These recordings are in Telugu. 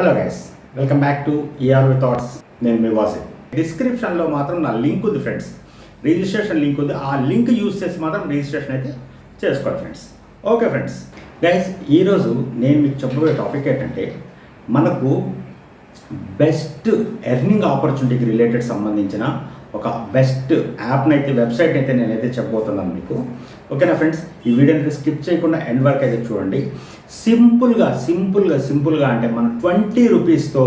Hello guys welcome back to ERV thoughts నేను మీ వాసి. డిస్క్రిప్షన్లో మాత్రం నా లింక్ ఉంది ఫ్రెండ్స్ రిజిస్ట్రేషన్ లింక్ ఉంది. ఆ లింక్ యూస్ చేసి మాత్రం రిజిస్ట్రేషన్ అయితే చేసుకోవాలి ఫ్రెండ్స్ ఓకే ఫ్రెండ్స్ గైస్ ఈరోజు నేను మీకు చెప్పబోయే టాపిక్ ఏంటంటే మనకు బెస్ట్ ఎర్నింగ్ ఆపర్చునిటీకి రిలేటెడ్ సంబంధించిన ఒక బెస్ట్ యాప్ని అయితే వెబ్సైట్ అయితే నేనైతే చెప్పబోతున్నాను మీకు. ఓకేనా ఫ్రెండ్స్? ఈ వీడియోని స్కిప్ చేయకుండా ఎండ్ వరకు అయితే చూడండి. సింపుల్గా సింపుల్గా సింపుల్గా అంటే మనం ట్వంటీ రూపీస్తో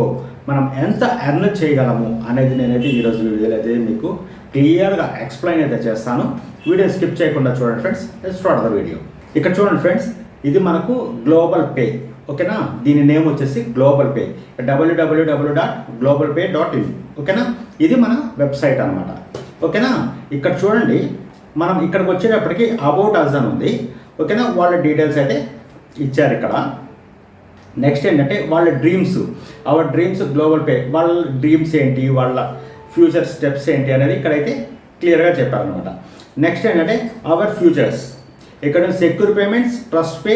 మనం ఎంత ఎర్న్ చేయగలము అనేది నేనైతే ఈరోజు వీడియోలో అయితే మీకు క్లియర్గా ఎక్స్ప్లెయిన్ అయితే చేస్తాను. వీడియో స్కిప్ చేయకుండా చూడండి ఫ్రెండ్స్. స్టార్ట్ ద వీడియో ఇక్కడ చూడండి ఫ్రెండ్స్ ఇది మనకు గ్లోబల్ పే. ఓకేనా? దీని నేమ్ వచ్చేసి Global Pay WWW dot Global Pay dot in ఓకేనా? ఇది మన వెబ్సైట్ అనమాట ఓకేనా? ఇక్కడ చూడండి మనం ఇక్కడికి వచ్చేటప్పటికి అబౌట్ అజ్ అని ఉంది. ఓకేనా? వాళ్ళ డీటెయిల్స్ అయితే ఇచ్చారు ఇక్కడ. నెక్స్ట్ ఏంటంటే వాళ్ళ dreams our dreams global pay వాళ్ళ డ్రీమ్స్ ఏంటి? వాళ్ళ ఫ్యూచర్ స్టెప్స్ ఏంటి? అనేది ఇక్కడైతే క్లియర్గా చెప్పారనమాట నెక్స్ట్ ఏంటంటే అవర్ ఫ్యూచర్స్ ఇక్కడ secure payments trust pay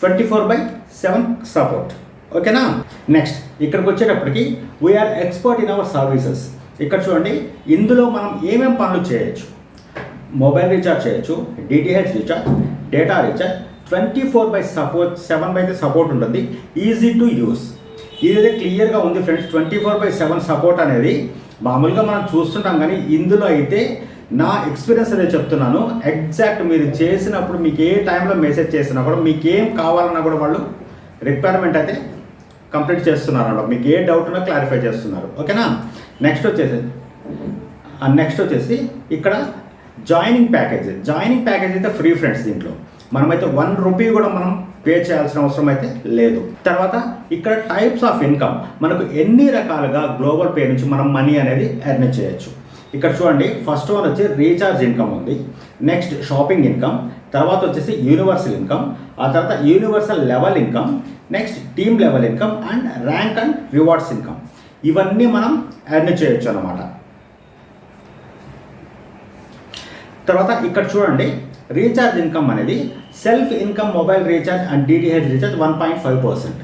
twenty four by seven support. ఓకేనా? నెక్స్ట్ ఇక్కడికి వచ్చేటప్పటికి we are expert in our services ఇక్కడ చూడండి ఇందులో మనం ఏమేం పనులు చేయొచ్చు? మొబైల్ రీఛార్జ్ చేయొచ్చు DTH recharge data recharge twenty four by support seven by support ఉంటుంది ఈజీ టు యూస్ ఇదైతే క్లియర్గా ఉంది friends twenty four by seven support అనేది మామూలుగా మనం చూస్తుంటాం కానీ ఇందులో అయితే నా ఎక్స్పీరియన్స్ అదే చెప్తున్నాను. ఎగ్జాక్ట్ మీరు చేసినప్పుడు మీకు ఏ టైంలో మెసేజ్ చేసినా కూడా మీకు ఏం కావాలన్నా కూడా వాళ్ళు రిక్వైర్మెంట్ అయితే కంప్లీట్ చేస్తున్నారు అన్నమాట మీకు ఏ డౌట్ ఉన్నా క్లారిఫై చేస్తున్నారు. ఓకేనా నెక్స్ట్ వచ్చేసి నెక్స్ట్ వచ్చేసి ఇక్కడ జాయినింగ్ ప్యాకేజ్ జాయినింగ్ ప్యాకేజ్ అయితే ఫ్రీ ఫ్రెండ్స్ దీంట్లో. మనమైతే వన్ రూపీ కూడా మనం పే చేయాల్సిన అవసరం అయితే లేదు. తర్వాత ఇక్కడ టైప్స్ ఆఫ్ ఇన్కమ్ మనకు ఎన్ని రకాలుగా గ్లోబల్ పే నుంచి మనం మనీ అనేది ఎర్న్ చేయొచ్చు. ఇక్కడ చూడండి ఫస్ట్ వన్ వచ్చి రీఛార్జ్ ఇన్కమ్ ఉంది. నెక్స్ట్ షాపింగ్ ఇన్కమ్ తర్వాత వచ్చేసి యూనివర్సల్ ఇన్కమ్ ఆ తర్వాత universal level income next team level income and rank and rewards income ఇవన్నీ మనం ఎర్న్ చేయొచ్చు అనమాట తర్వాత ఇక్కడ చూడండి రీఛార్జ్ ఇన్కమ్ అనేది self income mobile recharge and DTH recharge one point five percent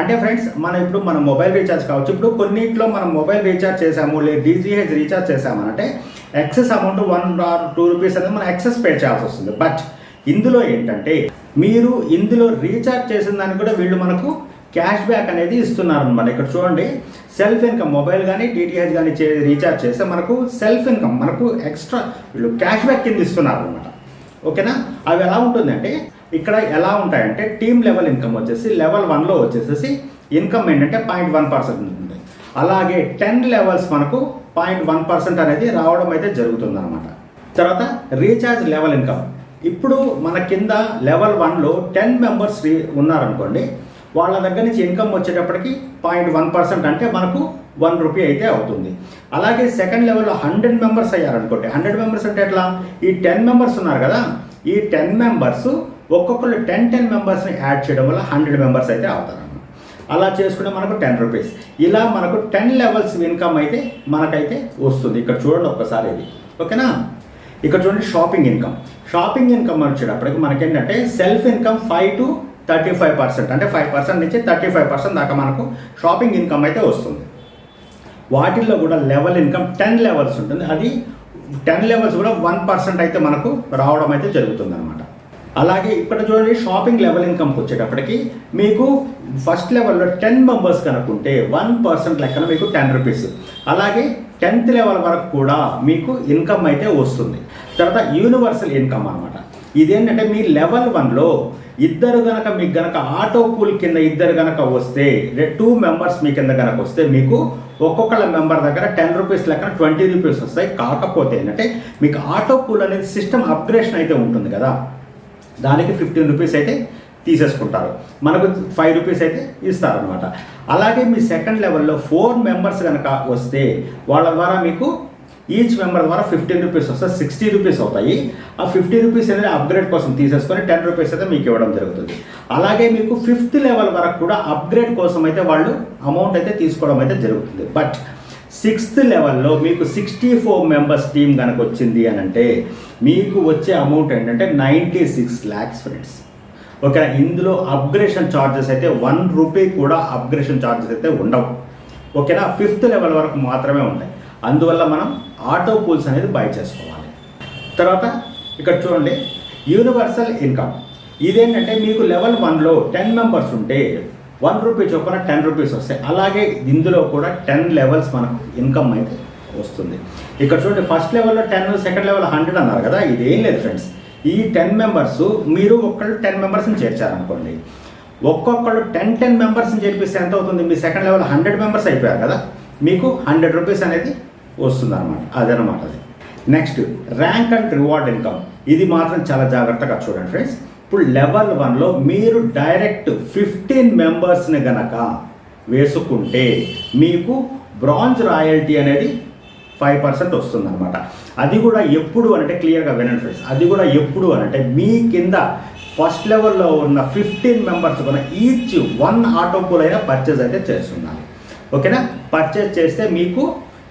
అంటే ఫ్రెండ్స్ మనం ఇప్పుడు మన మొబైల్ రీఛార్జ్ కావచ్చు. ఇప్పుడు కొన్నింటిలో మనం మొబైల్ రీఛార్జ్ చేసాము లేదు DTH recharge చేసామనంటే excess amount one or two rupees అనేది మనం ఎక్సెస్ పే చేయాల్సి వస్తుంది. బట్ ఇందులో ఏంటంటే మీరు ఇందులో రీఛార్జ్ చేసిన దానికి కూడా వీళ్ళు మనకు క్యాష్ బ్యాక్ అనేది ఇస్తున్నారు అనమాట ఇక్కడ చూడండి సెల్ఫ్ ఇన్కమ్ మొబైల్ కానీ డిటిహెచ్ కానీ చే రీఛార్జ్ చేస్తే మనకు సెల్ఫ్ ఇన్కమ్ మనకు ఎక్స్ట్రా వీళ్ళు క్యాష్ బ్యాక్ కింద ఇస్తున్నారు అనమాట ఓకేనా అవి ఎలా ఉంటుందంటే ఇక్కడ ఎలా ఉంటాయంటే టీమ్ లెవెల్ ఇన్కమ్ వచ్చేసి లెవెల్ వన్లో వచ్చేసేసి ఇన్కమ్ ఏంటంటే పాయింట్ వన్ పర్సెంట్ ఉంటుంది. అలాగే టెన్ లెవెల్స్ మనకు పాయింట్ వన్ పర్సెంట్ అనేది రావడం అయితే జరుగుతుంది అనమాట తర్వాత రీఛార్జ్ లెవెల్ ఇన్కమ్ ఇప్పుడు మన కింద లెవెల్ వన్లో టెన్ మెంబర్స్ ఉన్నారనుకోండి వాళ్ళ దగ్గర నుంచి ఇన్కమ్ వచ్చేటప్పటికి పాయింట్ వన్ పర్సెంట్ అంటే మనకు వన్ రూపీ అయితే అవుతుంది. అలాగే సెకండ్ లెవెల్లో హండ్రెడ్ మెంబర్స్ అయ్యారనుకోండి హండ్రెడ్ మెంబర్స్ అంటే ఎట్లా? ఈ టెన్ మెంబర్స్ ఉన్నారు కదా ఈ టెన్ మెంబర్స్ ఒక్కొక్కరు టెన్ టెన్ మెంబర్స్ని యాడ్ చేయడం వల్ల హండ్రెడ్ మెంబర్స్ అయితే అవుతారు అలా చేసుకుంటే మనకు టెన్ రూపీస్ ఇలా మనకు టెన్ లెవెల్స్ ఇన్కమ్ అయితే మనకైతే వస్తుంది. ఇక్కడ చూడండి ఒక్కసారి ఇది. ఓకేనా? ఇక్కడ చూడండి షాపింగ్ ఇన్కమ్ షాపింగ్ ఇన్కమ్ వచ్చేటప్పటికి మనకేంటంటే self income five to thirty five percent అంటే ఫైవ్ పర్సెంట్ నుంచి థర్టీ ఫైవ్ పర్సెంట్ దాకా మనకు షాపింగ్ ఇన్కమ్ అయితే వస్తుంది. వాటిల్లో కూడా లెవెల్ ఇన్కమ్ టెన్ లెవెల్స్ ఉంటుంది. అది టెన్ లెవెల్స్ కూడా వన్ పర్సెంట్ అయితే మనకు రావడం అయితే జరుగుతుంది అనమాట అలాగే ఇక్కడ చూడండి షాపింగ్ లెవెల్ ఇన్కమ్కి వచ్చేటప్పటికి మీకు ఫస్ట్ లెవెల్లో టెన్ మెంబర్స్ కనుక్కుంటే వన్ పర్సెంట్ లెక్కన మీకు టెన్ రూపీస్ అలాగే టెన్త్ లెవెల్ వరకు కూడా మీకు ఇన్కమ్ అయితే వస్తుంది. తర్వాత యూనివర్సల్ ఇన్కమ్ అనమాట ఇదేంటంటే మీ లెవెల్ వన్లో ఇద్దరు గనక మీకు గనక ఆటో పూల్ కింద ఇద్దరు గనక వస్తే టూ మెంబర్స్ మీ కింద గనక వస్తే మీకు ఒక్కొక్కళ్ళ మెంబర్ దగ్గర టెన్ రూపీస్ లెక్కన ట్వంటీ రూపీస్ వస్తాయి. కాకపోతే ఏంటంటే మీకు ఆటో పూల్ అనేది సిస్టమ్ అప్గ్రేషన్ అయితే ఉంటుంది కదా. దానికి ఫిఫ్టీన్ రూపీస్ అయితే తీసేసుకుంటారు. మనకు ఫైవ్ రూపీస్ అయితే ఇస్తారనమాట అలాగే మీ సెకండ్ లెవెల్లో ఫోర్ మెంబర్స్ కనుక వస్తే వాళ్ళ ద్వారా మీకు ఈచ్ మెంబర్ ద్వారా ఫిఫ్టీన్ రూపీస్ వస్తే సిక్స్టీ రూపీస్ అవుతాయి. ఆ ఫిఫ్టీ రూపీస్ అనేది అప్గ్రేడ్ కోసం తీసేసుకొని టెన్ రూపీస్ అయితే మీకు ఇవ్వడం జరుగుతుంది. అలాగే మీకు ఫిఫ్త్ లెవెల్ వరకు కూడా అప్గ్రేడ్ కోసం అయితే వాళ్ళు అమౌంట్ అయితే తీసుకోవడం అయితే జరుగుతుంది. బట్ సిక్స్త్ లెవెల్లో మీకు సిక్స్టీ ఫోర్ మెంబర్స్ టీం కనుక వచ్చింది అని అంటే మీకు వచ్చే అమౌంట్ ఏంటంటే నైంటీ సిక్స్ ల్యాక్స్ ఫ్రెండ్స్. ఓకేనా? ఇందులో అప్గ్రేషన్ ఛార్జెస్ అయితే వన్ రూపీ కూడా అప్గ్రేషన్ ఛార్జెస్ అయితే ఉండవు. ఓకేనా? ఫిఫ్త్ లెవెల్ వరకు మాత్రమే ఉంటాయి. అందువల్ల మనం ఆటో పూల్స్ అనేది బై చేసుకోవాలి. తర్వాత ఇక్కడ చూడండి. Universal income. ఇదేంటంటే మీకు లెవెల్ వన్లో టెన్ మెంబర్స్ ఉంటే వన్ రూపీ చొప్పున టెన్ రూపీస్ వస్తాయి. అలాగే ఇందులో కూడా టెన్ లెవెల్స్ మనకు ఇన్కమ్ అయితే వస్తుంది. ఇక్కడ చూడండి ఫస్ట్ లెవెల్లో టెన్ సెకండ్ లెవెల్ హండ్రెడ్ అన్నారు కదా ఇది ఏం లేదు ఫ్రెండ్స్. ఈ టెన్ మెంబర్స్ మీరు ఒక్కళ్ళు టెన్ మెంబర్స్ని చేర్చారనుకోండి. ఒక్కొక్కళ్ళు టెన్ టెన్ మెంబర్స్ని చేర్పిస్తే ఎంత అవుతుంది? మీ సెకండ్ లెవెల్ హండ్రెడ్ మెంబర్స్ అయిపోయారు కదా మీకు హండ్రెడ్ రూపీస్ అనేది వస్తుంది అనమాట అదనమాట అది. Next rank and reward income. ఇది మాత్రం చాలా జాగ్రత్తగా చూడండి ఫ్రెండ్స్. ఇప్పుడు లెవెల్ వన్లో మీరు డైరెక్ట్ ఫిఫ్టీన్ మెంబర్స్ని గనక వేసుకుంటే మీకు బ్రాంజ్ రాయల్టీ అనేది ఫైవ్ పర్సెంట్ వస్తుందన్నమాట. అది కూడా ఎప్పుడు అంటే క్లియర్గా వినండి ఫ్రెండ్స్ అది కూడా ఎప్పుడు అంటే మీ కింద ఫస్ట్ లెవెల్లో ఉన్న ఫిఫ్టీన్ మెంబర్స్ కూడా ఈచ్ వన్ ఆటో పూల్ అయినా పర్చేజ్ అయితే చేస్తున్నారు. ఓకేనా? పర్చేజ్ చేస్తే మీకు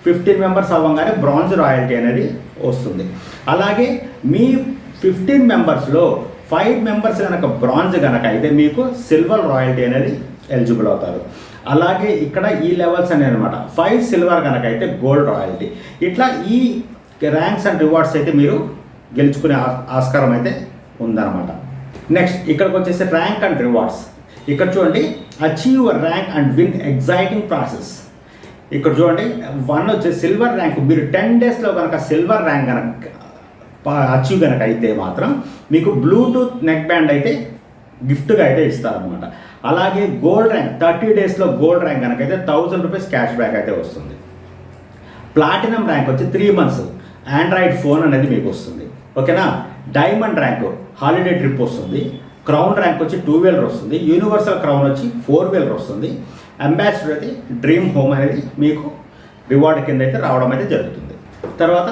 ఫిఫ్టీన్ మెంబర్స్ అవ్వగానే బ్రాంజ్ రాయల్టీ అనేది వస్తుంది. అలాగే మీ ఫిఫ్టీన్ మెంబర్స్లో ఫైవ్ మెంబర్స్ కనుక బ్రాంజ్ కనుక అయితే మీకు సిల్వర్ రాయల్టీ అనేది ఎలిజిబుల్ అవుతారు. అలాగే ఇక్కడ ఈ లెవెల్స్ అనేవి అనమాట ఫైవ్ సిల్వర్ కనుక అయితే గోల్డ్ రాయల్టీ. ఇట్లా ఈ ర్యాంక్స్ అండ్ రివార్డ్స్ అయితే మీరు గెలుచుకునే ఆస్కారం అయితే ఉందన్నమాట. నెక్స్ట్ ఇక్కడికి వచ్చేసి ర్యాంక్ అండ్ రివార్డ్స్. ఇక్కడ చూడండి achieve rank and win exciting process. ఇక్కడ చూడండి వన్ వచ్చేసి సిల్వర్ ర్యాంక్ మీరు టెన్ డేస్లో కనుక సిల్వర్ ర్యాంక్ కనుక అచీవ్ కనుక అయితే మాత్రం మీకు బ్లూటూత్ నెక్ బ్యాండ్ అయితే గిఫ్ట్గా అయితే ఇస్తారనమాట అలాగే గోల్డ్ ర్యాంక్ థర్టీ డేస్లో గోల్డ్ ర్యాంక్ కనుక అయితే థౌజండ్ రూపీస్ క్యాష్ బ్యాక్ అయితే వస్తుంది. ప్లాటినం ర్యాంక్ వచ్చి త్రీ మంత్స్ ఆండ్రాయిడ్ ఫోన్ అనేది మీకు వస్తుంది. ఓకేనా? డైమండ్ ర్యాంక్ హాలిడే ట్రిప్ వస్తుంది. క్రౌన్ ర్యాంక్ వచ్చి టూ వీలర్ వస్తుంది. యూనివర్సల్ క్రౌన్ వచ్చి ఫోర్ వీలర్ వస్తుంది. అంబాసిడర్ అయితే డ్రీమ్ హోమ్ అనేది మీకు రివార్డ్ కింద అయితే రావడం అయితే జరుగుతుంది. తర్వాత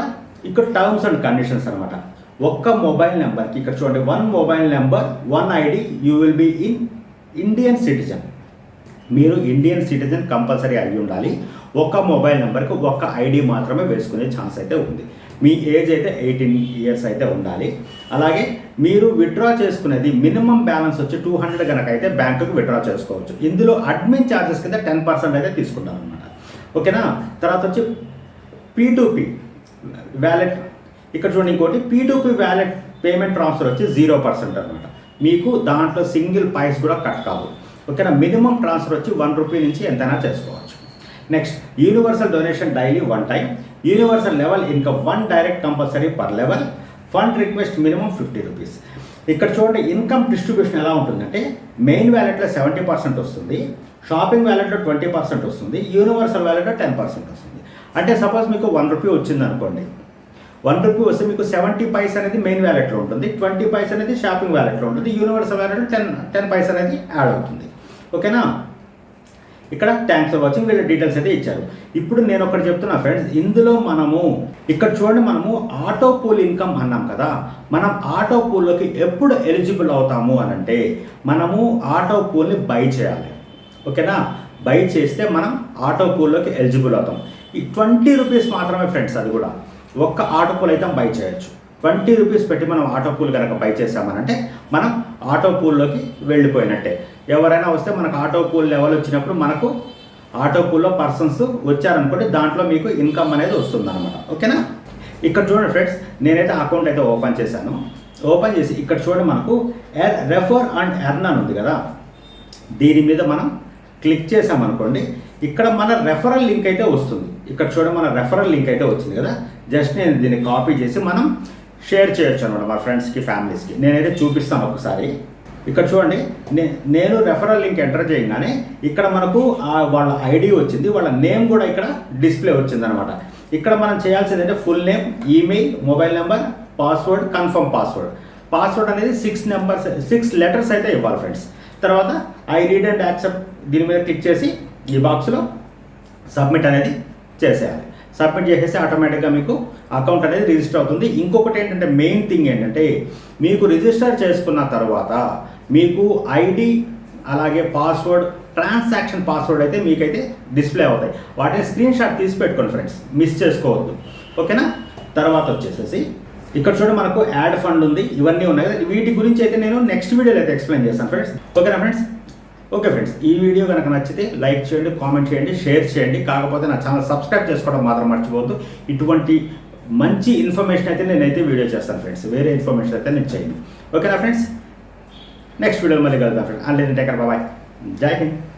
ఇక్కడ టర్మ్స్ అండ్ కండిషన్స్ అనమాట ఒక్క మొబైల్ నెంబర్కి ఇక్కడ చూడండి one mobile number one ID you will be in Indian citizen మీరు ఇండియన్ సిటిజన్ కంపల్సరీ అయి ఉండాలి. ఒక మొబైల్ నెంబర్కి ఒక్క ఐడి మాత్రమే వేసుకునే ఛాన్స్ అయితే ఉంది. మీ ఏజ్ అయితే ఎయిటీన్ ఇయర్స్ అయితే ఉండాలి. అలాగే మీరు విత్డ్రా చేసుకునేది మినిమం బ్యాలెన్స్ వచ్చి టూ హండ్రెడ్ కనుక అయితే బ్యాంకుకి విత్డ్రా చేసుకోవచ్చు. ఇందులో అడ్మిన్ ఛార్జెస్ కింద టెన్ పర్సెంట్ అయితే తీసుకుంటారు అనమాట ఓకేనా తర్వాత వచ్చి పీ పీ వ్యాలెట్ ఇక్కడ చూడండి ఇంకోటి పీ వ్యాలెట్ పేమెంట్ ట్రాన్స్ఫర్ వచ్చి జీరో పర్సెంట్ అనమాట మీకు దాంట్లో సింగిల్ పైస్ కూడా కట్ కావు. ఓకేనా? మినిమం ట్రాన్స్ఫర్ వచ్చి వన్ రూపీ నుంచి ఎంతైనా చేసుకోవచ్చు. Next universal donation daily one time universal level ఇంకా one direct compulsory per level fund request minimum fifty rupees ఇక్కడ చూడండి ఇన్కమ్ డిస్ట్రిబ్యూషన్ ఎలా ఉంటుందంటే మెయిన్ వ్యాలెట్లో సెవెంటీ పర్సెంట్ వస్తుంది. షాపింగ్ వ్యాలెట్లో ట్వంటీ పర్సెంట్ వస్తుంది. యూనివర్సల్ వ్యాలెట్లో టెన్ పర్సెంట్ వస్తుంది. అంటే సపోజ్ మీకు వన్ రూపీ వచ్చింది అనుకోండి వన్ రూపీ వస్తే మీకు సెవెంటీ పైస్ అనేది మెయిన్ వ్యాలెట్లో ఉంటుంది. ట్వంటీ పైస్ అనేది షాపింగ్ వ్యాలెట్లో ఉంటుంది. యూనివర్సల్ వ్యాలెట్లో టెన్ టెన్ పైస్ అనేది యాడ్ అవుతుంది. ఓకేనా ఇక్కడ థ్యాంక్స్ ఫర్ వాచింగ్ వీళ్ళ డీటెయిల్స్ అయితే ఇచ్చారు. ఇప్పుడు నేను ఒకటి చెప్తున్నా ఫ్రెండ్స్ ఇందులో మనము ఇక్కడ చూడండి మనము ఆటో పూల్ ఇన్కమ్ అన్నాం కదా. మనం ఆటో పూల్లోకి ఎప్పుడు ఎలిజిబుల్ అవుతాము అని అంటే మనము ఆటో పూల్ని బై చేయాలి. ఓకేనా బై చేస్తే మనం ఆటో పూల్లోకి ఎలిజిబుల్ అవుతాం. ఈ ట్వంటీ రూపీస్ మాత్రమే ఫ్రెండ్స్ అది కూడా. ఒక్క ఆటో పూల్ అయితే బై చేయొచ్చు. ట్వంటీ రూపీస్ పెట్టి మనం ఆటో పూల్ కనుక బై చేసామనంటే మనం ఆటో పూల్లోకి వెళ్ళిపోయినట్టే. ఎవరైనా వస్తే మనకు ఆటో పూల్ లెవెల్ వచ్చినప్పుడు మనకు ఆటో పూల్లో పర్సన్స్ వచ్చారనుకోండి దాంట్లో మీకు ఇన్కమ్ అనేది వస్తుంది అనమాట ఓకేనా? ఇక్కడ చూడండి ఫ్రెండ్స్ నేనైతే అకౌంట్ అయితే ఓపెన్ చేశాను. ఓపెన్ చేసి ఇక్కడ చూడండి మనకు రెఫర్ అండ్ ఎర్న్ అని ఉంది కదా. దీని మీద మనం క్లిక్ చేసామనుకోండి ఇక్కడ మన రెఫరల్ లింక్ అయితే వస్తుంది. ఇక్కడ చూడండి మన రెఫరల్ లింక్ అయితే వచ్చింది కదా. జస్ట్ నేను దీన్ని కాపీ చేసి మనం షేర్ చేయొచ్చు అనమాట మా ఫ్రెండ్స్కి ఫ్యామిలీస్కి నేనైతే చూపిస్తాను ఒకసారి. ఇక్కడ చూడండి నే నేను రెఫరల్ లింక్ ఎంటర్ చేయగానే ఇక్కడ మనకు వాళ్ళ ఐడి వచ్చింది. వాళ్ళ నేమ్ కూడా ఇక్కడ డిస్ప్లే వచ్చింది అనమాట. ఇక్కడ మనం చేయాల్సింది అంటే full name email mobile number password confirm password password అనేది సిక్స్ నెంబర్స్ సిక్స్ లెటర్స్ అయితే ఇవ్వాలి ఫ్రెండ్స్ తర్వాత ఐ రీడ్ అండ్ యాక్సెప్ట్ దీని మీద క్లిక్ చేసి ఈ బాక్స్లో సబ్మిట్ అనేది చేసేయాలి. సబ్మిట్ చేసేసి ఆటోమేటిక్గా మీకు అకౌంట్ అనేది రిజిస్టర్ అవుతుంది. ఇంకొకటి ఏంటంటే మెయిన్ థింగ్ ఏంటంటే మీకు రిజిస్టర్ చేసుకున్న తర్వాత మీకు ఐడి అలాగే పాస్వర్డ్ ట్రాన్సాక్షన్ పాస్వర్డ్ అయితే మీకైతే డిస్ప్లే అవుతాయి. వాటిని స్క్రీన్ షాట్ తీసి పెట్టుకోండి ఫ్రెండ్స్ మిస్ చేసుకోవద్దు. ఓకేనా తర్వాత వచ్చేసేసి ఇక్కడ చూడండి మనకు యాడ్ ఫండ్ ఉంది. ఇవన్నీ ఉన్నాయి. కదా వీటి గురించి అయితే నేను నెక్స్ట్ వీడియోలో అయితే ఎక్స్ప్లెయిన్ చేస్తాను ఫ్రెండ్స్ ఓకేనా ఫ్రెండ్స్ ఓకే ఫ్రెండ్స్ ఈ వీడియో కనుక నచ్చితే లైక్ చేయండి కామెంట్ చేయండి షేర్ చేయండి. కాకపోతే నా ఛానల్ సబ్స్క్రైబ్ చేసుకోవడం మాత్రం మర్చిపోవద్దు. ఇటువంటి మంచి ఇన్ఫర్మేషన్ అయితే నేనైతే వీడియో చేస్తాను ఫ్రెండ్స్. వేరే ఇన్ఫర్మేషన్ అయితే నేను చేయను. ఓకేనా ఫ్రెండ్స్? నెక్స్ట్ వీడియో మళ్ళీ కలుద్దాం ఫ్రెండ్స్. అన్లేదు టేకర్ బాబాయ్ జై హింద్.